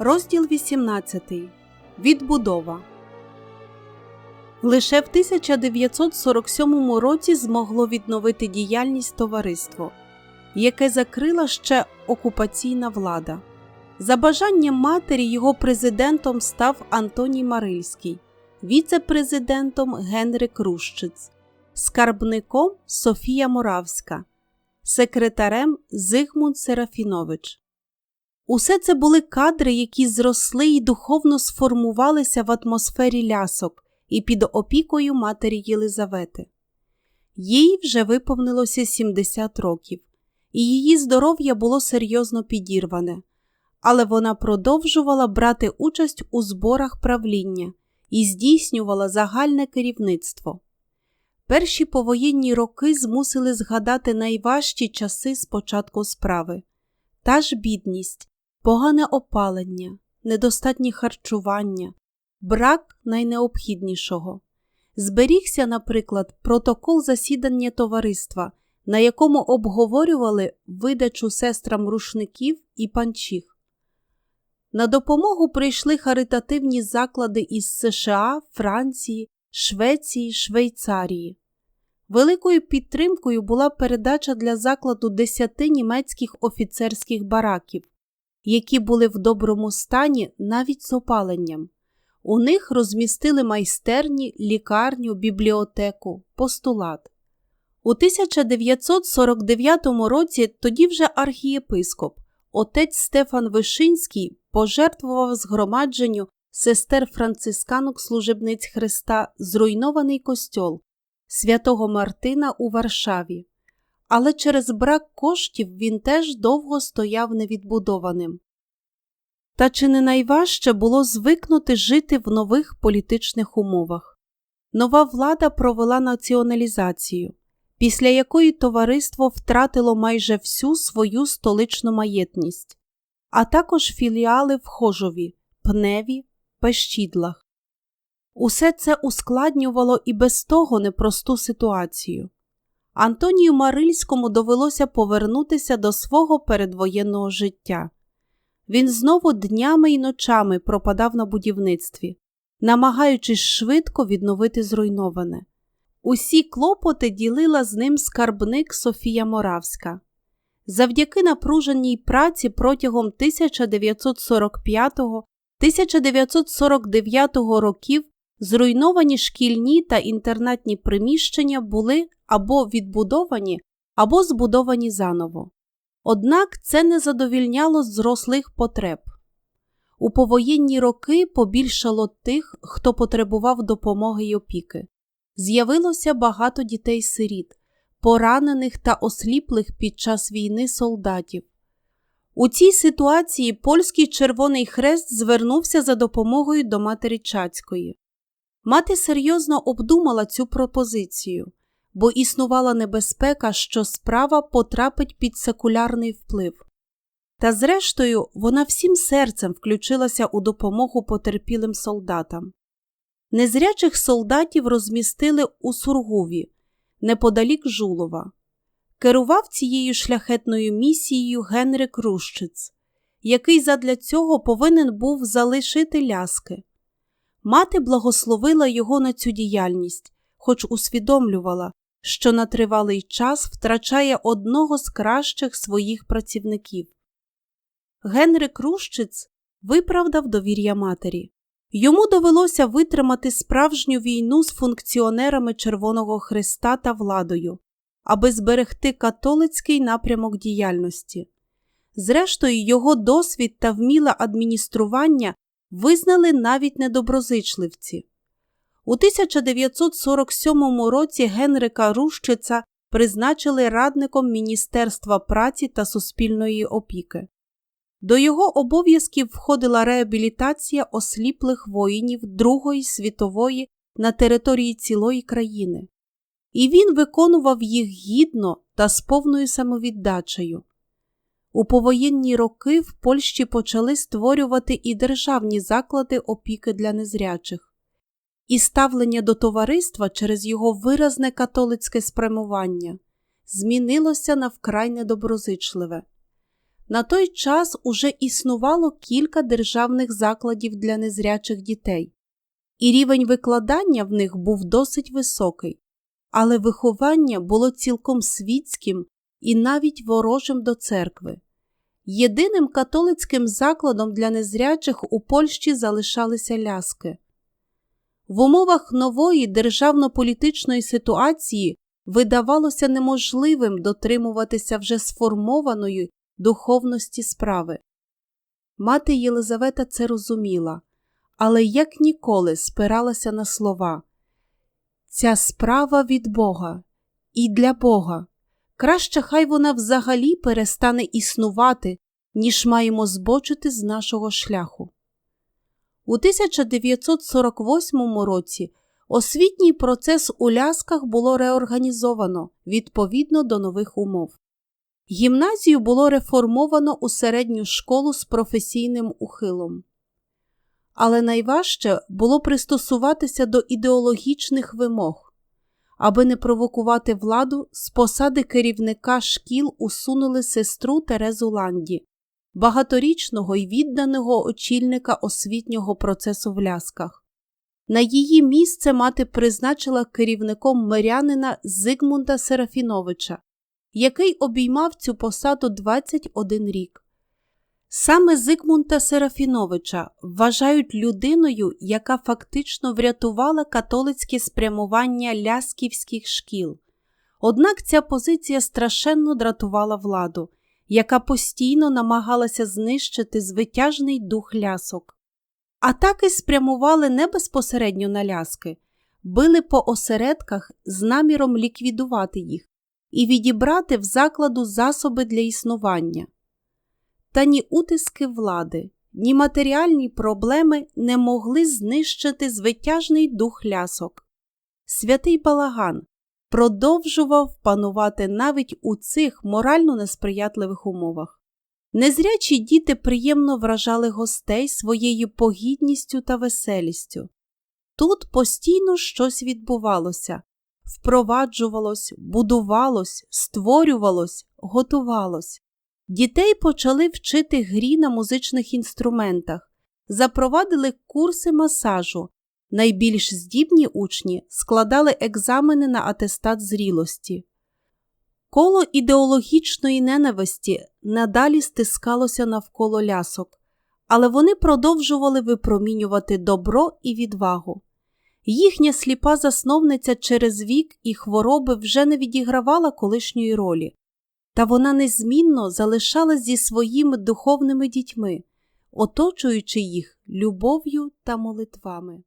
Розділ 18. Відбудова. Лише в 1947 році змогло відновити діяльність товариство, яке закрила ще окупаційна влада. За бажанням матері його президентом став Антоній Марильський, віце-президентом Генрик Рущиц, скарбником Софія Моравська, секретарем Зигмунд Серафінович. Усе це були кадри, які зросли і духовно сформувалися в атмосфері лясок і під опікою матері Єлизавети. Їй вже виповнилося 70 років, і її здоров'я було серйозно підірване, але вона продовжувала брати участь у зборах правління і здійснювала загальне керівництво. Перші повоєнні роки змусили згадати найважчі часи з початку справи та ж бідність, погане опалення, недостатнє харчування, брак найнеобхіднішого. Зберігся, наприклад, протокол засідання товариства, на якому обговорювали видачу сестрам рушників і панчіх. На допомогу прийшли харитативні заклади із США, Франції, Швеції, Швейцарії. Великою підтримкою була передача для закладу десяти німецьких офіцерських бараків, які були в доброму стані навіть з опаленням. У них розмістили майстерні, лікарню, бібліотеку, постулат. У 1949 році тоді вже архієпископ, отець Стефан Вишинський пожертвував згромадженню сестер францисканок служебниць Христа зруйнований костьол святого Мартина у Варшаві але через брак коштів він теж довго стояв невідбудованим. Та чи не найважче було звикнути жити в нових політичних умовах? Нова влада провела націоналізацію, після якої товариство втратило майже всю свою столичну маєтність, а також філіали в Хожові, Пневі, Пещідлах. Усе це ускладнювало і без того непросту ситуацію. Антонію Марильському довелося повернутися до свого передвоєнного життя. Він знову днями й ночами пропадав на будівництві, намагаючись швидко відновити зруйноване. Усі клопоти ділила з ним скарбник Софія Моравська. Завдяки напруженій праці протягом 1945 1949 років зруйновані шкільні та інтернатні приміщення були або відбудовані, або збудовані заново. Однак це не задовільняло зрослих потреб. У повоєнні роки побільшало тих, хто потребував допомоги й опіки. З'явилося багато дітей-сиріт, поранених та осліплих під час війни солдатів. У цій ситуації польський Червоний Хрест звернувся за допомогою до матері Чацької. Мати серйозно обдумала цю пропозицію бо існувала небезпека, що справа потрапить під секулярний вплив. Та, зрештою, вона всім серцем включилася у допомогу потерпілим солдатам. Незрячих солдатів розмістили у Сургуві, неподалік Жулова. Керував цією шляхетною місією Генрик Рущиц, який задля цього повинен був залишити ляски. Мати благословила його на цю діяльність, хоч усвідомлювала, що на тривалий час втрачає одного з кращих своїх працівників. Генрик Рущиц виправдав довір'я матері. Йому довелося витримати справжню війну з функціонерами Червоного Христа та владою, аби зберегти католицький напрямок діяльності. Зрештою, його досвід та вміле адміністрування визнали навіть недоброзичливці. У 1947 році Генрика Рущиця призначили радником Міністерства праці та суспільної опіки. До його обов'язків входила реабілітація осліплих воїнів Другої світової на території цілої країни, і він виконував їх гідно та з повною самовіддачею. У повоєнні роки в Польщі почали створювати і державні заклади опіки для незрячих і ставлення до товариства через його виразне католицьке спрямування змінилося на вкрай недоброзичливе. На той час уже існувало кілька державних закладів для незрячих дітей, і рівень викладання в них був досить високий, але виховання було цілком світським і навіть ворожим до церкви. Єдиним католицьким закладом для незрячих у Польщі залишалися ляски. В умовах нової державно-політичної ситуації видавалося неможливим дотримуватися вже сформованої духовності справи. Мати Єлизавета це розуміла, але як ніколи спиралася на слова Ця справа від Бога і для Бога. Краще хай вона взагалі перестане існувати, ніж маємо збочити з нашого шляху. У 1948 році освітній процес у лясках було реорганізовано відповідно до нових умов. Гімназію було реформовано у середню школу з професійним ухилом. Але найважче було пристосуватися до ідеологічних вимог. Аби не провокувати владу, з посади керівника шкіл усунули сестру Терезу Ланді, багаторічного й відданого очільника освітнього процесу в лясках. На її місце мати призначила керівником мирянина Зигмунда Серафіновича, який обіймав цю посаду 21 рік. Саме Зигмунда Серафіновича вважають людиною, яка фактично врятувала католицьке спрямування лясківських шкіл. Однак ця позиція страшенно дратувала владу, яка постійно намагалася знищити звитяжний дух лясок. Атаки спрямували не безпосередньо на ляски, били по осередках з наміром ліквідувати їх і відібрати в закладу засоби для існування. Та ні утиски влади, ні матеріальні проблеми не могли знищити звитяжний дух лясок. Святий балаган продовжував панувати навіть у цих морально несприятливих умовах. Незрячі діти приємно вражали гостей своєю погідністю та веселістю. Тут постійно щось відбувалося, впроваджувалось, будувалось, створювалось, готувалось. Дітей почали вчити грі на музичних інструментах, запровадили курси масажу. Найбільш здібні учні складали екзамени на атестат зрілості. Коло ідеологічної ненависті надалі стискалося навколо лясок, але вони продовжували випромінювати добро і відвагу. Їхня сліпа засновниця через вік і хвороби вже не відігравала колишньої ролі, та вона незмінно залишалась зі своїми духовними дітьми, оточуючи їх любов'ю та молитвами.